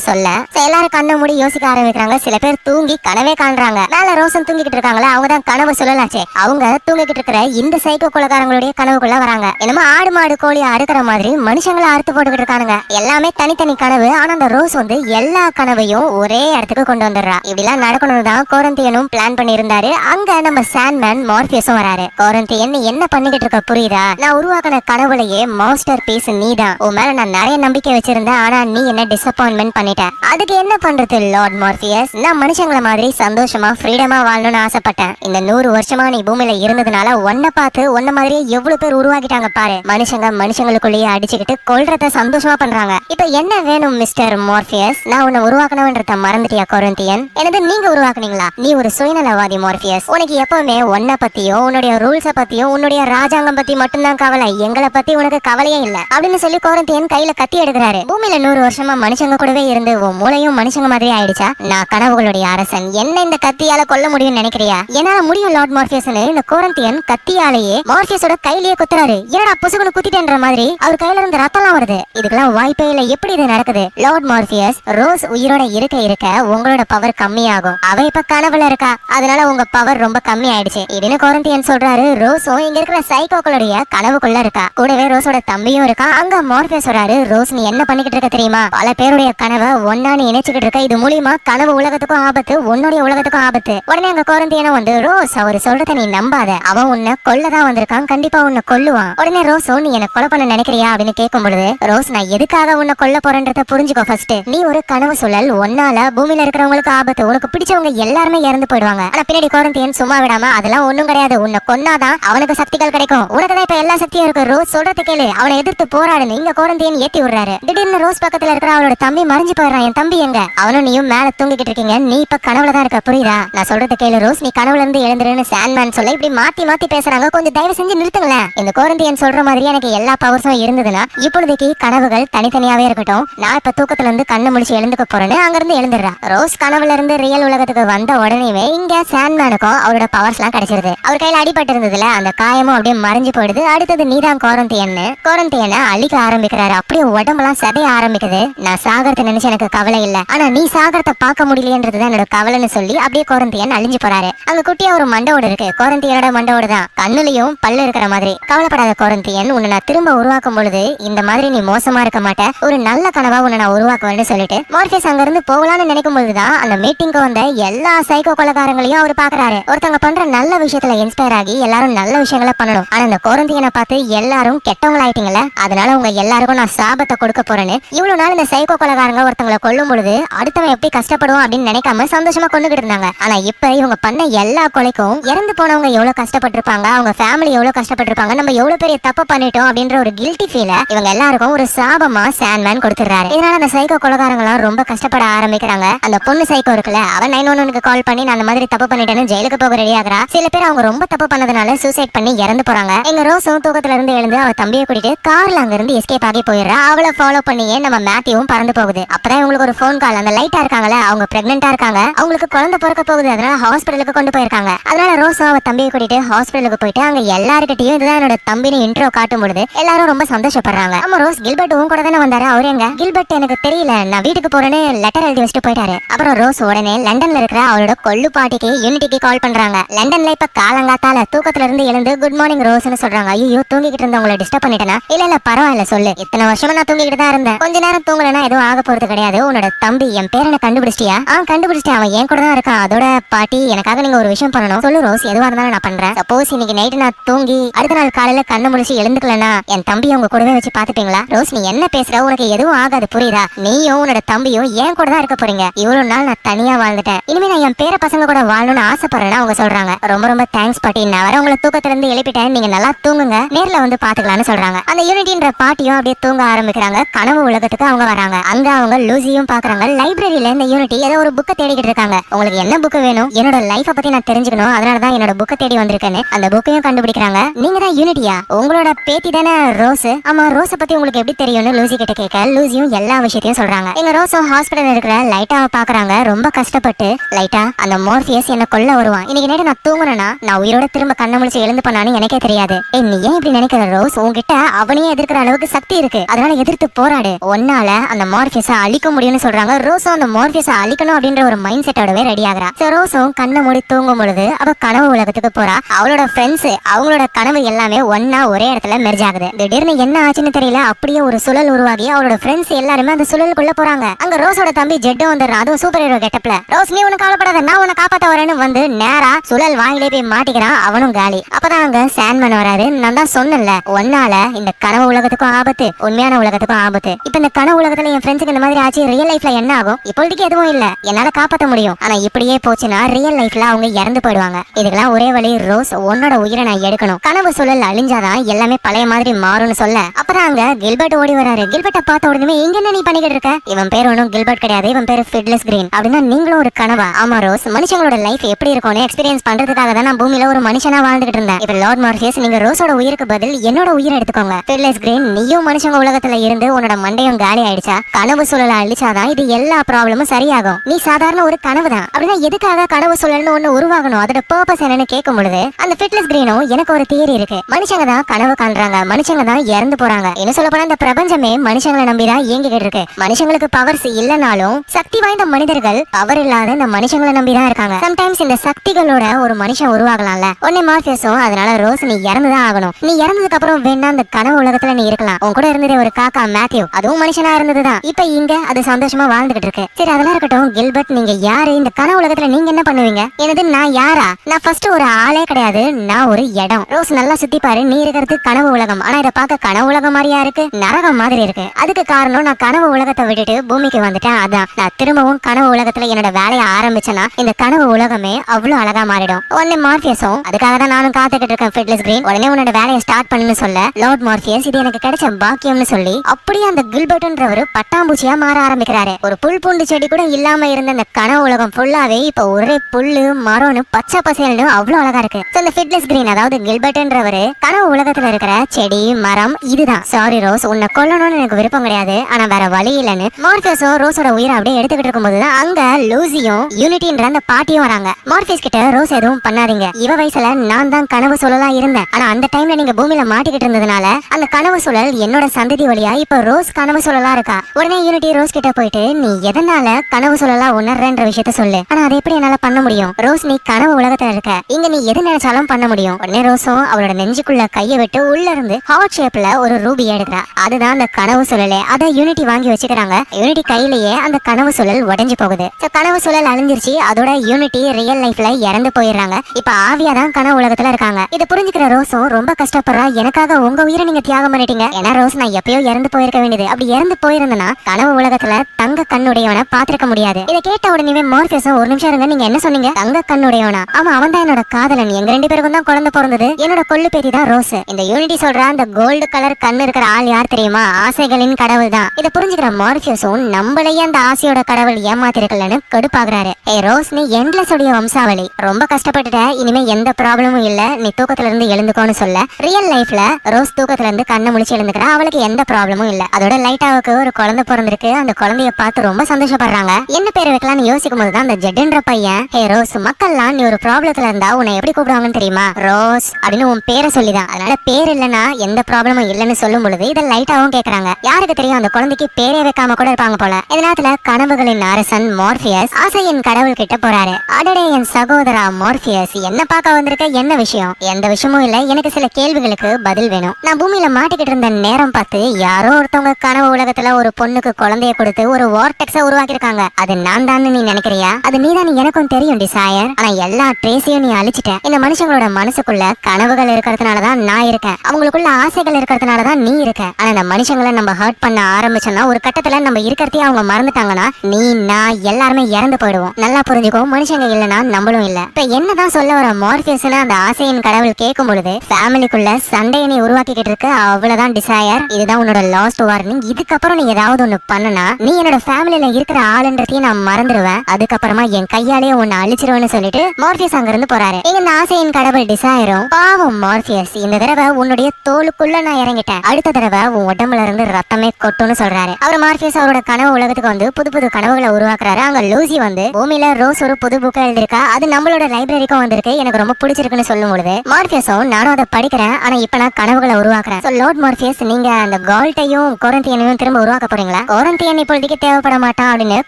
சொல்ல. எல்லாரும் கண்ணை மூடி யோசிக்க ஆரம்பிக்கிறாங்க. சில பேர் தூங்கி கனவே காண்றாங்க. மேல ரோசன் தூங்கிட்டு இருக்காங்களா அவங்க தான் கனவு சொல்லலாச்சே. அவங்க தூங்கிக்கிட்டு இருக்கிற இந்த சைக்கோ கொலகாரங்களுடைய கனவுக்குள்ள வராங்க. என்னமோ ஆடு மாடு கோழி அறுக்கிற மாதிரி மனுஷங்களை அறுத்து போட்டுக்கிட்டு இருக்கானுங்க. எல்லாமே தனித்தனி கனவு. ஆனா அந்த ரோஸ் வந்து எல்லா கனவையும் ஒரே இடத்துக்கு கொண்டு வந்துடுறா. இப்படிலாம் நடக்கணும்னு தான் கோரந்தியனும் பிளான் பண்ணியிருந்தாரு. அங்க நம்ம சாண்ட்மேன் மார்பியஸும் வராரு. கோரந்தியன் என்ன பண்ணிக்கிட்டு இருக்க புரியுதா? நான் உருவாக்கின கனவுலையே மாஸ்டர் பீஸ் நீ தான் உன் மேல நான் நிறைய நம்பிக்கை வச்சிருந்தேன். ஆனா நீ என்ன டிசப்பாயின்மெண்ட் பண்ணிட்ட? அதுக்கு என்ன பண்றது லார்ட் மார்பியஸ் நான் மனுஷங்கள மாதிரி சந்தோஷமா ஃப்ரீடமா வாழணும்னு ஆசைப்பட்டேன். இந்த நூறு வருஷமா நீ பூமியில இருந்ததுனால உன்னை பார்த்து உன்ன மாதிரியே எவ்வளவு பேர் உருவாக்கிட்டாங்க பாரு. மனுஷங்க மனுஷங்களுக்குள்ளேயே அடிச்சுக்கிட்டு கொள்றத கொல்றத சந்தோஷமா பண்றாங்க. இப்ப என்ன வேணும் மிஸ்டர் மார்பியஸ்? நான் உன்னை உருவாக்கணும்ன்றத மறந்துட்டியா கொரந்தியன்? எனது நீங்க உருவாக்குனீங்களா? நீ ஒரு சுயநலவாதி மார்பியஸ். உனக்கு எப்பவுமே உன்னை பத்தியோ உன்னுடைய ரூல்ஸ பத்தியோ உன்னுடைய ராஜாங்கம் பத்தி மட்டும்தான் கவலை. எங்களை பத்தி உனக்கு கவலையே இல்ல. அப்படின்னு சொல்லி கோரந்தியன் கையில கத்தி எடுக்கிறாரு. பூமியில நூறு வருஷமா மனுஷங்க கூடவே இருந்து உன் மூளையும் மனுஷங்க மாதிரி ஆயிடுச்சா? நான் கனவுகளுடைய அரசன். என்ன இந்த கத்தியால கொல்ல முடியும்னு நினைக்கிறியா? என்னால முடியும் லார்ட் மார்பியஸ் இந்த கோரந்தியன் கத்தியாலேயே மார்பியஸோட கையிலேயே குத்துறாரு. என்னடா புசுகுன்னு குத்திட்டேன்ற மாதிரி? அவர் கையில இருந்து ரத்தம்லாம் வருது. இதுக்கெல்லாம் வாய்ப்பே இல்ல. எப்படி இது நடக்குது? லார்ட் மார்பியஸ் ரோஸ் உயிரோட இருக்க இருக்க உங்களோட பவர் கம்மியாகும். அவ இப்ப கனவுல இருக்கா? அதனால உங்க பவர் ரொம்ப கம்மி ஆயிடுச்சு இதுன்னு கோரந்தியன் சொல்றாரு. ரோஸும் இங்க இருக்கிற சைக்கோக்களுடைய கனவுக்குள்ள இருக்கா? கூடவே ரோஸோட தம்பியும் இருக்கா? அங்க மார்பியஸ் சொல்றாரு ரோஸ் நீ என்ன பண்ணிக்கிட்டு இருக்க தெரியுமா? பல பேருடைய கனவை ஒன்னா நீ இணைச்சுக்கிட்டு இருக்க. இது மூலியமா கனவு உலகத்துக்கும் ஆபத்து உன்னுடைய உலகத்துக்கும் ஆபத்து. உடனே அங்க குழந்தையனும் வந்து ரோஸ் அவர் சொல்றத நீ நம்பாத. அவன் உன்னை கொல்லதான் வந்திருக்கான். கண்டிப்பா உன்னை கொல்லுவான். உடனே ரோஸோ நீ என்ன கொலை பண்ண நினைக்கிறியா? அப்படின்னு கேட்கும் பொழுது ரோஸ் நான் எதுக்காக உன்னை கொல்ல போறேன்றத புரிஞ்சுக்கோ ஃபர்ஸ்ட் நீ ஒரு கனவு சொல்லல் ஒன்னால பூமியில இருக்கிறவங்களுக்கு ஆபத்து உனக்கு பிடிச்சவங்க எல்லாருமே இறந்து போயிடுவாங்க. ஆனா பின்னாடி குழந்தையன் சும்மா விடாம அதெல்லாம் ஒண்ணும் கிடையாது. உன்னை கொன்னாதான் அவனுக்கு சக்திகள் கிடைக்கும். உனக்கு தான் இப்ப எல்லா சக்தியும் இருக்கு. ரோஸ் சொல்றது கேளு. அவனை எதிர்த்து போராடுன்னு இங்க குழந்தையன் ஏத்தி விடுறாரு. திடீர்னு ரோஸ் பக்கத்துல இருக்கிற அவளோட தம்பி மறைஞ்சு போயிடுறான். என் தம்பி எங்க? அவனும் நீயும் மேல தூங்கிக்கிட்டு இருக்கீங்க. நீ இப்ப கனவுல தான் இருக்க புரியுதா? நான் சொல்றது கேளு ரோஸ். நீ கனவுல இருந்து எழுந்துருன்னு சாண்ட்மேன் சொல்ல இப்படி மாத்தி மாத்தி பேசுறாங்க. கொஞ்சம் தயவு செஞ்சு நிறுத்துங்களேன். இந்த குழந்தையன் சொல்ற மாதிரி எனக்கு எல்லா பவர்ஸும் இருந்ததுன்னா இப்பொழுதைக்கு கனவுகள் தனித்தனியாவே இருக்கட்டும். நான் இப்ப தூக்கத்துல இருந்து கண்ணு முடிச்சு எழுந்துக்க போறேன்னு அங்க இருந்து எழுந்துடுறா. ரோஸ் கனவுல இருந்து ரியல் உலகத்துக்கு வந்த உடனேவே இங்க சாண்ட்மேனுக்கும் அவரோட பவர்ஸ் எல்லாம் கிடைச்சிருது. அவர் கையில அடிபட்டு இருந்ததுல அந்த காயமும் அப்படியே மறைஞ்சு போயிடுது. அடுத்தது நீதான் கோரந்தியன்னு. கோரந்தியனை அழிக்க ஆரம்பிக்கிறாரு. அப்படியே உடம்பெல்லாம் சதைய ஆரம்பிக்குது. நான் சாகரத்தை நினைச்சு எனக்கு கவலை இல்ல. ஆனா நீ சாகரத்தை பார்க்க முடியலையன்றதுதான் என்னோட கவலைன்னு சொல்லி அப்படியே கோரந்தியன் அழிஞ்சு போறாரு. அங்க குட்டியா ஒரு மண்டோடு இருக்கு. கோரந்தியனோட மண்டோடு தான் கண்ணுலயும் பல்லு இருக்கிற மாதிரி. கவலைப்படாத கோரந்தியன் உன்னை நான் திரும்ப உருவாக்கும் பொழுது இந்த மாதிரி நீ மோசமா இருக்க மாட்டேன் ஒரு நல்ல கனவா உன்னை நான் உருவாக்குவேன்னு சொல்லிட்டு மார்பியஸ் அங்க இருந்து போகலாம்னு நினைக்கும் போதுதான் அந்த மீட்டிங்க்கு வந்த எல்லா சைக்கோ கொலகாரங்களையும் அவர் பாக்குறாரு. ஒருத்தவங்க பண்ற நல்ல விஷயத்துல இன்ஸ்பயர் ஆகி எல்லாரும் நல்ல விஷயங்களை பண்ணணும். ஆனா இந்த கோரந்தியனை பார்த்து எல்லாரும் கெட்டவங்களாயிட்டீங்கல்ல? அதனால உங்க எல்லாருக்கும் நான் சாபத்தை கொடுக்க போறேன்னு இவ்வளவு நாள் இந்த சைக்கோ கொலகாரங்க ஒருத்தவங்களை கொல்லும் பொழுது அடுத்தவன் எப்படி கஷ்டப்படுவோம் அப்படின்னு நினைக்காம சந்தோஷமா கொண்டுகிட்டு இருந்தாங்க. ஆனா இப்ப இவங்க பண்ண எல்லா கொலைக்கும் இறந்து போனவங்க எவ்வளவு கஷ்டப்பட்டிருப்பாங்க? அவங்க ஃபேமிலி எவ்வளவு கஷ்டப்பட்டிருப்பாங்க? நம்ம எவ்வளவு பெரிய தப்பு பண்ணிட்டோம் அப்படின்ற ஒரு கில்ட்டி ஃபீல இவங்க எல்லாருக்கும் ஒரு சாபமா சாண்ட்மேன் கொடுத்துறாரு இதனால அந்த சைக்கோ கொலகாரங்களாம் ரொம்ப கஷ்டப்பட ஆரம்பிக்கிறாங்க. அந்த பொண்ணு சைக்கோ இருக்குல்ல அவன் நைன் ஒன் ஒனுக்கு கால் பண்ணி நான் அந்த மாதிரி தப்பு பண்ணிட்டேன்னு ஜெயிலுக்கு போக ரெடி ஆகிறா. சில பேர் அவங்க ரொம்ப தப்பு பண்ணதுனால சூசைட் பண்ணி இறந்து போறாங்க. எங்க ரோஸும் தூக்கத்துல இருந்து எழுந்து அவ தம்பியை கூட்டிட்டு கார்ல அங்க இருந்து எஸ்கேப் ஆகி போயிடுறா. அவளை ஃபாலோ பண்ணியே நம்ம மேத்தியும் பறந்து போகுது. அப்பதான் இவங்களுக்கு ஒரு ஃபோன் கால் அந்த லைட்டா இருக்காங்கல்ல அவங்க பிரெக்னெண்டா இருக்காங்க. அவங்களுக்கு குழந்தை பிறக்க போகுது. அதனால ஹாஸ்பிட்டலுக்கு கொண்டு போயிருக்காங்க. அதனால ரோஸும் அவ தம்பியை கூட்டிட்டு ஹாஸ்பிட்டலுக்கு போயிட்டு அங்க எல்லாருக்கிட்டையும் இதுதான் என்னோட தம்பின்னு இன்ட்ரோ காட்டும் பொழுது எல்லாரும் ரொம்ப சந்தோஷப்படுறாங்க. நம்ம ரோஸ் கில்பர்ட் உன் கூட தானே வந்தாரு? அவரு எங்க? கில்பர்ட் எனக்கு தெரியல. நான் வீட்டுக்கு போறேன்னு லெட்டர் எழுதி வச்சுட்டு போயிட்டாரு. அப்புறம் ரோஸ் உடனே லண்டன்ல இருக்கிற அவளோட கொள்ளு பாட்டிக்கு யூனிட்டிக்கு கால் பண்றாங்க. லண்டன்ல இப்ப காலங்காத்தால தூக்கத்துல இருந்து எழுந்து குட் மார்னிங் ரோஸ்னு சொல்றாங்க. ஐயோ தூங்கிக்கிட்டு இருந்த உங்களை டிஸ்டர்ப் பண்ணிட்டேனா? இல்ல இல்ல பரவாயில்ல சொல்லு. இத்தனை வருஷமா நான் தூங்கிக்கிட்டு தான் இருந்தேன். கொஞ்ச நேரம் தூங்கலனா எதுவும் ஆக போறது கிடையாது. உன்னோட தம்பி என் பேரனை கண்டுபிடிச்சிட்டியா? ஆ கண்டுபிடிச்சிட்டேன். அவன் என் கூட தான் இருக்கான். அதோட பாட்டி எனக்காக நீங்க ஒரு விஷயம் பண்ணணும். சொல்லு ரோஸ் எதுவா இருந்தாலும் நான் பண்றேன். சப்போஸ் இன்னைக்கு நைட்டு நான் தூங்கி அடுத்த நாள் காலையில கண்ணு முடிச்சு எழுந்துக்கலனா என் தம்பி உங்க கூடவே வச்சு பாத்துப்பீங்களா ரோஸ் நீ என்ன பேசுற? உனக்கு எதுவும் ஆகாது புரியுதா? நீயும் உன்னோட தம்பியும் ஏன் கூட தான் இருக்க போறீங்க? இவ்வளவு நாள் நான் தனியா வாழ்ந்துட்டேன். இனிமே நான் என் பேர பசங்க கூட வாழணும்னு ஆசைப்படுறேன்னு அவங்க சொல்றாங்க. ரொம்ப ரொம்ப தேங்க்ஸ் பாட்டி. நான் வர உங்களை தூக்கத்துல இருந்து எழுப்பிட்டேன். நீங்க நல்லா தூங்குங்க. நேர்ல வந்து பாத்துக்கலாம்னு சொல்றாங்க. அந்த யூனிட்டின்ற பாட்டியும் அப்படியே தூங்க ஆரம்பிக்கிறாங்க. கனவு உலகத்துக்கு அவங்க வராங்க. அங்க அவங்க லூசியும் பாக்குறாங்க. லைப்ரரியில இந்த யூனிட்டி ஏதோ ஒரு புக்கை தேடிக்கிட்டு இருக்காங்க. உங்களுக்கு என்ன புக் வேணும்? என்னோட லைஃப பத்தி நான் தெரிஞ்சுக்கணும். அதனால தான் என்னோட புக்கை தேடி வந்திருக்கேன்னு அந்த புக்கையும் கண்டுபிடிக்கிறாங்க. நீங்க தான் யூனிட்டியா? உங்களோட பேத்தி தானே ரோஸ்? ஆமா ரோஸ பத்தி உங்களுக்கு எப்படி தெரியும்னு லூசி கிட்ட கேட்க லூசியும் எல்லா விஷயத்தையும் சொல்றாங்க. எங்க ரோசோ ஹாஸ்பிட்டல் இருக்கிற லைட்டாவை பாக்குறாங்க. ரொம்ப கஷ்டப்பட்டு லைட்டா அந்த மோர்பியஸ் என்ன கொல்ல வருவான். இன்னைக்கு நேரம் நான் தூங்குனேனா நான் உயிரோட திரும்ப கண்ண முடிச்சு எழுந்து பண்ணான்னு எனக்கே தெரியாது. ஏய் நீ ஏன் இப்படி நினைக்கிற ரோஸ்? உங்ககிட்ட அவனையே எதிர்க்கிற அளவுக்கு சக்தி இருக்கு. அதனால எதிர்த்து போராடு. ஒன்னால அந்த மார்பியஸ அழிக்க முடியும்னு சொல்றாங்க. ரோசோ அந்த மார்பியஸ அழிக்கணும் அப்படின்ற ஒரு மைண்ட் செட்டோடவே ரெடி ஆகுறா. So, ரோஸும் கண்ணை மூடி தூங்கும் பொழுது அவ கனவு உலகத்துக்கு போறா. அவளோட ஃப்ரெண்ட்ஸ் அவங்களோட கனவு எல்லாமே ஒன்னா ஒரே இடத்துல மெர்ஜ் ஆகுது. திடீர்னு என்ன ஆச்சுன்னு தெரியல. அப்படியே ஒரு சுழல் உருவாகி அவரோட ஃப்ரெண்ட்ஸ் எல்லாருமே அந்த சுழலுக்குள்ள போறாங்க. அங்க ரோஸோட தம்பி ஜெட்டும் வந்துடுறான் அதுவும் சூப்பர் ஹீரோ கெட்டப்ல ரோஸ் நீ உனக்கு கவலைப்படாத நான் உன்னை காப்பாத்த வரேன்னு வந்து நேரா சுழல் வாயிலே போய் மாட்டிக்கிறான் அவனும் காலி. அப்பதான் அங்க சாண்ட்மேன் வராரு. நான் தான் சொன்னேன்ல ஒன்னால இந்த கனவு உலகத்துக்கும் ஆபத்து உண்மையான உலகத்துக்கும் ஆபத்து. இப்ப இந்த கனவு உலகத்துல என் ஃப்ரெண்ட்ஸுக்கு இந்த மாதிரி ஆச்சு ரியல் லைஃப்ல என்ன ஆகும்? இப்போதைக்கு எதுவும் இல்ல. என்னால காப்பாத்த முடியும். ஆனா இப்படியே போச்சுன்னா ரியல் லைஃப்ல அவங்க இறந்து போயிடுவாங்க. இதுக்கெல்லாம் ஒரே வழி ரோஸ் உன்னோட உயிரை நான் எடுக்கணும். கனவு சுழல் அழிஞ்சாதான் எல்லாமே பழைய மாதிரி மாறும்னு சொல்ல. அப்பதான் அங்க கில்பர்ட் ஓடி வராரு. கில்பர்ட்ட பார்த்த உடனே இங்க என்ன நீ பண்ணிக்கிட்டு இருக்க? இவன் பேர் ஒன்றும் கில்பர்ட் கிடையாது. இவன் பேர் ஃபிட்லெஸ் கிரீன் அப்படின்னா நீங்களும் ஒரு கனவா? ஆமா ரோஸ் மனுஷங்களோட லைஃப் எப்படி இருக்கும்னு எக்ஸ்பீரியன்ஸ் பண்றதுக்காக தான் நான் பூமியில ஒரு மனுஷனா வாழ்ந்துகிட்டு இருந்தேன். இப்ப லார்ட் மார்ஃபியஸ் நீங்க ரோஸோட உயிருக்கு பதில் என்னோட உயிரை எடுத்துக்கோங்க. ஃபிட்லெஸ் கிரீன் நீயும் மனுஷங்க உலகத்துல இருந்து உன்னோட மண்டையும் காலி ஆயிடுச்சா? கனவு சூழலை அழிச்சாதான் இது எல்லா ப்ராப்ளமும் சரியாகும். நீ சாதாரண ஒரு கனவு தான். அப்படின்னா எதுக்காக கனவு சூழல்னு ஒண்ணு உருவாகணும்? அதோட பர்பஸ் என்னன்னு கேட்கும் பொழுது அந்த ஃபிட்லெஸ் கிரீனும் எனக்கு ஒரு தியரி இருக்கு. மனுஷங்க தான் கனவு காண்றாங்க. மனுஷங்க தான் இறந்து போறாங்க. என்ன சொல்ல போனா இந்த பிரபஞ்சமே மனுஷங்களை நம்பிதான் இயங்கிக்கிட்டு இருக்கு மனுஷங்களுக்கு பவர்ஸ் இல்லனாலும் சக்தி வாய்ந்த மனிதர்கள் பவர் இல்லாத இந்த மனுஷங்களை நம்பி தான் இருக்காங்க. சம்டைம்ஸ் இந்த சக்திகளோட ஒரு மனுஷன் உருவாகலாம்ல. உன்னை மாஃபியஸும் அதனால ரோஸ் நீ இறந்துதான் ஆகணும். நீ இறந்ததுக்கு அப்புறம் வேணா அந்த கனவு உலகத்துல நீ இருக்கலாம். உன் கூட இருந்ததே ஒரு காக்கா மேத்யூ. அதுவும் மனுஷனா இருந்ததுதான். இப்ப இங்க அது சந்தோஷமா வாழ்ந்துகிட்டு இருக்கு. சரி அதெல்லாம் இருக்கட்டும். கில்பர்ட் நீங்க யாரு? இந்த கனவு உலகத்துல நீங்க என்ன பண்ணுவீங்க? எனது நான் யாரா? நான் ஃபர்ஸ்ட் ஒரு ஆளே கிடையாது. நான் ஒரு இடம். ரோஸ் நல்லா சுத்தி பாரு நீ இருக்கிறது கனவு உலகம். ஆனா இதை பார்க்க கனவு உலகம் மாதிரியா இருக்கு? நரகம் மாதிரி இருக்கு. அதுக்கு காரணம் நான் கனவு உலகத்தை விட்டுட்டு பூமிக்கு வந்துட்டேன். அதான். நான் திரும்பவும் கனவு உலகத்துல என்னோட வேலையை ஆரம்பிச்சேன்னா இந்த கனவு உலகமே அவ்வளவு அழகா மாறிடும். உடனே மார்பியஸும் அதுக்காக தான் நானும் காத்துக்கிட்டு இருக்கேன் ஃபிட்லெஸ் கிரீன் உடனே உன்னோட வேலையை ஸ்டார்ட் பண்ணுன்னு சொல்ல லார்ட் மார்பியஸ் இது எனக்கு கிடைச்ச பாக்கியம்னு சொல்லி அப்படியே அந்த கில்பர்ட்ன்றவர் பட்டாம்பூச்சியா மாற ஆரம்பிக்கிறாரு. ஒரு புல் பூண்டு செடி கூட இல்லாம இருந்த அந்த கனவு உலகம் ஃபுல்லாவே இப்ப ஒரே புல்லு மரம்னு பச்சை பசேல்னு அவ்வளவு அழகா இருக்கு. இந்த ஃபிட்னஸ் கிரீன் அதாவது கில்பர்ட்ன்றவர் கனவு உலகத்துல இருக்கிற செடி மரம் இதுதான். சாரி ரோஸ் உன்னை கொல்லணும்னு எனக்கு விருப்பம் கிடையாது. ஆனா வேற வழி இல்லைன்னு மார்பியஸும் ரோஸோட உயிரை அப்படியே எடுத்துக்கிட்டு இருக்கும்போது தான் அங்க லூசியும் யூனிட்டின்ற அந்த பாட்டியும் வராங்க. மார்பியஸ் கிட்ட ரோஸ் எதுவும் பண்ணாதீங்க. இவ வயசுல நான் தான் கனவு சொல்லலா இருந்தேன். ஆனா அந்த டைம்ல நீங்க பூமியில மாட்டிக்கிட்டு இருந்ததுனால அந்த கனவு சுழல் என்னோட சந்ததி வழியா இப்ப ரோஸ் கனவு சூழலா இருக்கா? உடனே யூனிட்டி ரோஸ் கிட்ட போயிட்டு நீ எதனால கனவு சூழலா உணர்றன்ற விஷயத்த சொல்லு. ஆனா அதை எப்படி என்னால பண்ண முடியும்? ரோஸ் நீ கனவு உலகத்துல இருக்க. இங்க நீ எது நினைச்சாலும் பண்ண முடியும். உடனே ரோஸும் அவளோட நெஞ்சுக்குள்ள கையை விட்டு உள்ள இருந்து ஹார்ட் ஷேப்ல ஒரு ரூபி எடுக்கிறா. அதுதான் அந்த கனவு சுழலே. அதை யூனிட்டி வாங்கி வச்சுக்கிறாங்க. யூனிட்டி கையிலேயே அந்த கனவு சுழல் உடைஞ்சு போகுது. So, கனவு சுழல் அழிஞ்சிருச்சு. அதோட யூனிட்டி ரியல் லைஃப்ல இறந்து போயிடுறாங்க. இப்ப ஆவியா தான் கனவு உலகத்துல இருக்காங்க. இதை புரிஞ்சுக்கிற ரோஸும் ரொம்ப கஷ்டப்படுறா. எனக்காக உங்க உயிரை நீங்க தியாகம் பண்ணிட்டீங்க. ஏன்னா ரோஸ் நான் எப்பயோ இறந்து போயிருக்க வேண்டியது. அப்படி இறந்து போயிருந்தேன்னா கனவு உலகத்துல தங்க கண்ணுடையவனை பாத்திருக்க முடியாது. இதை கேட்ட உடனே மார்பியஸும் ஒரு நிமிஷம் இருங்க. நீங்க என்ன சொன்னீங்க? தங்க கண்ணுடையவனா? ஆமா அவன் தான் என்னோட காதலன். எங்க ரெண்டு பேருக்கும் தான் குழந்தை பிறந்தது. என்னோட கொள்ளு பேத்தி தான் ரோஸ். இந்த யூனிட்டி சொல்ற அந்த கோல்டு கலர் கண்ணு இருக்கிற ஆள் யார்? தெரியுமா? ஆசைகளின் கடவுள் தான் இதை புரிஞ்சுக்கிற மார்பியஸும் நம்மளையே அந்த ஆசையோட கடவுள் ஏமாத்திருக்கலன்னு கடுப்பாகிறாரு. ஏ ரோஸ் நீ எண்ட்லெஸ் உடைய வம்சாவளி. ரொம்ப கஷ்டப்பட்டுட்ட. இனிமே எந்த ப்ராப்ளமும் இல்ல. நீ தூக்கத்துல இருந்து எழுந்துக்கோன்னு சொல்ல. ரியல் லைஃப்ல ரோஸ் தூக்கத்துல இருந்து கண்ணை முடிச்சு எழுந்துக்கிறா. அவளுக்கு எந்த ப்ராப்ளமும் இல்ல. அதோட லைட்டாவுக்கு ஒரு குழந்தை பிறந்திருக்கு. அந்த குழந்தைய பார்த்து ரொம்ப சந்தோஷப்படுறாங்க. என்ன பேர் வைக்கலாம்னு யோசிக்கும் போது தான் அந்த ஜெட்ன்ற பையன் ஹே ரோஸ் மக்கள்லாம் நீ ஒரு ப்ராப்ளத்துல இருந்தா உன்னை எப்படி கூப்பிடுவாங்கன்னு தெரியுமா? ரோஸ் அப்படின்னு உன் பேரை சொல்லிதான். அதனால பேர் இல்லைன்னா எந்த ப்ராப்ளமும் இல்லைன்னு சொல்லும் பொழுது இதை லைட்டாவும் கேக்குறாங்க. யாருக்கு தெரியும் அந்த குழந்தைக்கு பேரே வைக்காம கூட இருப்பாங்க போல. இதனால கனவுகளின் அரசன் மார்பியஸ் ஆசையின் கடவுள் கிட்ட போறாரு. அடடே என் சகோதரா மார்பியஸ் என்ன பார்க்க வந்திருக்க? என்ன விஷயம்? எந்த விஷயமும் இல்ல. எனக்கு சில கேள்விகளுக்கு பதில் வேணும். நான் பூமியில மாட்டிக்கிட்டு இருந்த நேரம் பார்த்து யாரோ ஒருத்தவங்க கனவு உலகத்துல ஒரு பொண்ணுக்கு குழந்தைய கொடுத்து ஒரு வார்டெக்ஸ உருவாக்கிருக்காங்க அது நான் தான் நீ நினைக்கிறியா? அது நீதான் எனக்கும் தெரியும் டிசாயர் ஆனா எல்லா ட்ரேஸையும் நீ அழிச்சிட்ட. இந்த மனுஷங்களோட மனசுக்குள்ள கனவுகள் இருக்கிறதுனாலதான் நான் இருக்கேன். அவங்களுக்குள்ள ஆசைகள் இருக்கிறதுனாலதான் நீ இருக்க. ஆனா இந்த மனுஷங்களை நம்ம ஹர்ட் பண்ண ஆரம்பிச்சோம்னா ஒரு கட்டத்துல நம்ம இருக்கிறதையே அவங்க மறந்துட்டாங்கன்னா நீ நான் எல்லாருமே இறந்து போயிடுவோம். நல்லா புரிஞ்சுக்கோ மனுஷங்க இல்லைன்னா நம்மளும் இல்ல. இப்ப என்னதான் சொல்ல வர மார்பியஸ்னு அந்த ஆசையின் கடவுள் கேட்கும் பொழுது ஃபேமிலிக்குள்ள சண்டையை நீ உருவாக்கிக்கிட்டு இருக்க அவ்வளவுதான் டிசையர் இதுதான் உன்னோட லாஸ்ட் வார்னிங் இதுக்கப்புறம் நீ ஏதாவது ஒண்ணு பண்ணனா நீ என்னோட ஃபேமிலியில இருக்கிற ஆளுன்றதையும் நான் மறந்துடுவேன். அதுக்கப்புறமா என் கையாலேயே உன்னை அழிச்சிருவேன்னு சொல்லிட்டு மார்பியஸ் அங்க இருந்து போறாரு. இங்க இந்த ஆசையின் கடவுள் டிசையரும் பாவம் மார்பியஸ். இந்த தடவை உன்னுடைய தோலுக்குள்ள நான் இறங்கிட்டேன். அடுத்த தடவை உன் உடம்புல இருந்து ரத்தமே கொட்டும்னு சொல்றாரு. அவர் மார்பியஸ் அவரோட கனவு உலகத்துக்கு வந்து புது புது கனவுகளை உருவாக்குறாரு. அங்க லூசி வந்து பூமியில ரோஸ் ஒரு புது புக்கை எழுதிருக்கா அது நம்மளோட லைப்ரரிக்கும் வந்திருக்கு. எனக்கு ரொம்ப பிடிச்சிருக்குன்னு சொல்லும் பொழுது மார்பியஸும் நானும் அதை படிக்கிறேன். ஆனா இப்ப நான் கனவுகளை உருவாக்குறேன். லோட் மார்பியஸ் நீங்க அந்த கால்ட்டையும் கொரந்தியனையும் திரும்ப உருவாக்க போறீங்களா? கொரந்தியன் இப்பொழுதுக்கு தேவைப்பட மாட்டான் அப்படின்னு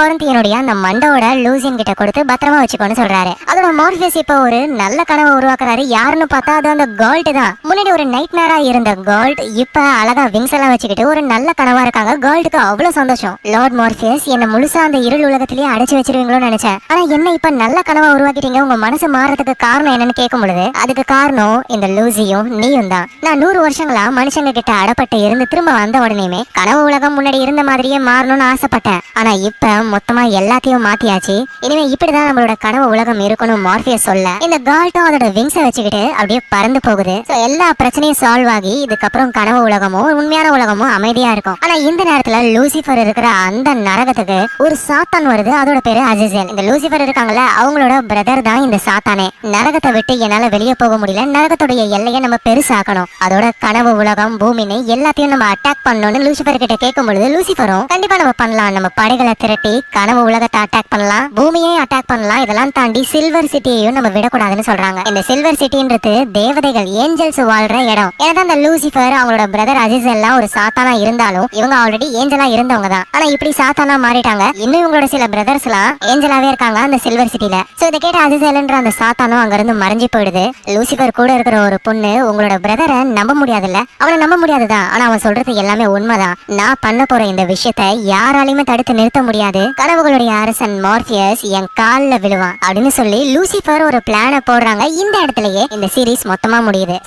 கொரந்தியனுடைய அந்த மண்டோட லூசியன் கிட்ட கொடுத்து பத்திரமா வச்சுக்கோன்னு சொல்றாரு. அதோட மார்பியஸ் இப்போ ஒரு நல்ல கனவை உருவாக்குறாரு. யாருன்னு பார்த்தா அது அந்த கால்ட் தான். முன்னாடி ஒரு நைட் மேரா இருந்த கால்ட் இப்ப அழகா விங்ஸ் எல்லாம் வச்சுக்கிட்டு ஒரு நல்ல கனவா இருக்காங்க. கேர்ள்டுக்கு அவ்வளவு சந்தோஷம். லார்ட் மார்பியஸ் என்ன முழுசா அந்த இருள் உலகத்திலேயே அடைச்சு வச்சிருவீங்களோன்னு நினைச்சேன். ஆனா என்ன இப்ப நல்ல கனவா உருவாக்கிட்டீங்க? உங்க மனசு மாறதுக்கு காரணம் என்னன்னு கேட்கும் பொழுது அதுக்கு காரணம் இந்த லூசியும் நீயும் தான். நான் நூறு வருஷங்களா மனுஷங்க கிட்ட அடப்பட்டு இருந்து திரும்ப வந்த உடனேயுமே கனவு உலகம் முன்னாடி இருந்த மாதிரியே மாறணும்னு ஆசைப்பட்டேன். ஆனா இப்ப மொத்தமா எல்லாத்தையும் மாத்தியாச்சு. இனிமே இப்படிதான் நம்மளோட கனவு உலகம் இருக்கணும் மார்பியஸ் சொல்ல. இந்த கால்ட்டும் அதோட விங்ஸை வச்சுக்கிட்டு அப்படியே பறந்து போகுது. எல்லா பிரச்சனையும் சால்வ் ஆகி இதுக்கப்புறம் கனவு உலகமும் உண்மையான உலகமும் அமைதியா இருக்கும். ஆனா இந்த நேரத்துல லூசிஃபர் இருக்கிற அந்த நரகத்துக்கு ஒரு சாத்தான் வருது. அதோட பேரு அஜிசேல் இந்த லூசிஃபர் இருக்காங்கல்ல அவங்களோட பிரதர் தான் இந்த சாத்தானே. நரகத்தை விட்டு என்னால வெளியே போக முடியல. நரகத்துடைய எல்லையை நம்ம பெருசாக்கணும். அதோட கனவு உலகம் பூமின்னு எல்லாத்தையும் நம்ம அட்டாக் பண்ணணும்னு லூசிபர் கிட்ட கேட்கும் பொழுது லூசிபரும் கண்டிப்பா நம்ம பண்ணலாம். நம்ம படைகளை திரட்டி கனவு உலகத்தை அட்டாக் பண்ணலாம். பூமியை அட்டாக் பண்ணலாம். இதெல்லாம் தாண்டி சில்வர் சிட்டியையும் நம்ம விடக்கூடாதுன்னு சொல்றாங்க. இந்த சில்வர் சிட்டின்றது தேவதைகள் ஏஞ்சல்ஸ் வாழ்ற இடம். ஏன்னா அந்த லூசிஃபர் அவங்களோட பிரதர் அஜிஸ் எல்லாம் ஒரு சாத்தானா இருந்தாலும் இவங்க ஆல்ரெடி ஏஞ்சலா இருந்தவங்க தான். ஆனா இப்படி சாத்தானா மாறிட்டாங்க. இன்னும் இவங்களோட சில பிரதர்ஸ் எல்லாம் ஏஞ்சலாவே இருக்காங்க அந்த சில்வர் சிட்டில சோ இதை கேட்ட அஜிசேல்ன்ற அந்த சாத்தானும் அங்க இருந்து மறைஞ்சு போயிடுது. லூசிஃபர் கூட இருக்கிற ஒரு பொண்ணு உங்களோட பிரதரை நம்ப முடியாதுல்ல? அவனை நம்ப முடியாதுதான் ஆனா அவன் சொல்றது எல்லாமே உண்மைதான் நான் பண்ண போற இந்த விஷயத்த யாராலையுமே தடுத்து நிறுத்த முடியாது. கனவுகளுடைய அரசன் மார்பியஸ் என் கால்ல விழுவான் அப்படின்னு சொல்லி லூசிஃபர் ஒரு பிளான போடுறாங்க. இந்த இடத்துலயே இந்த சீரிஸ் மொத்தமா முடியுது.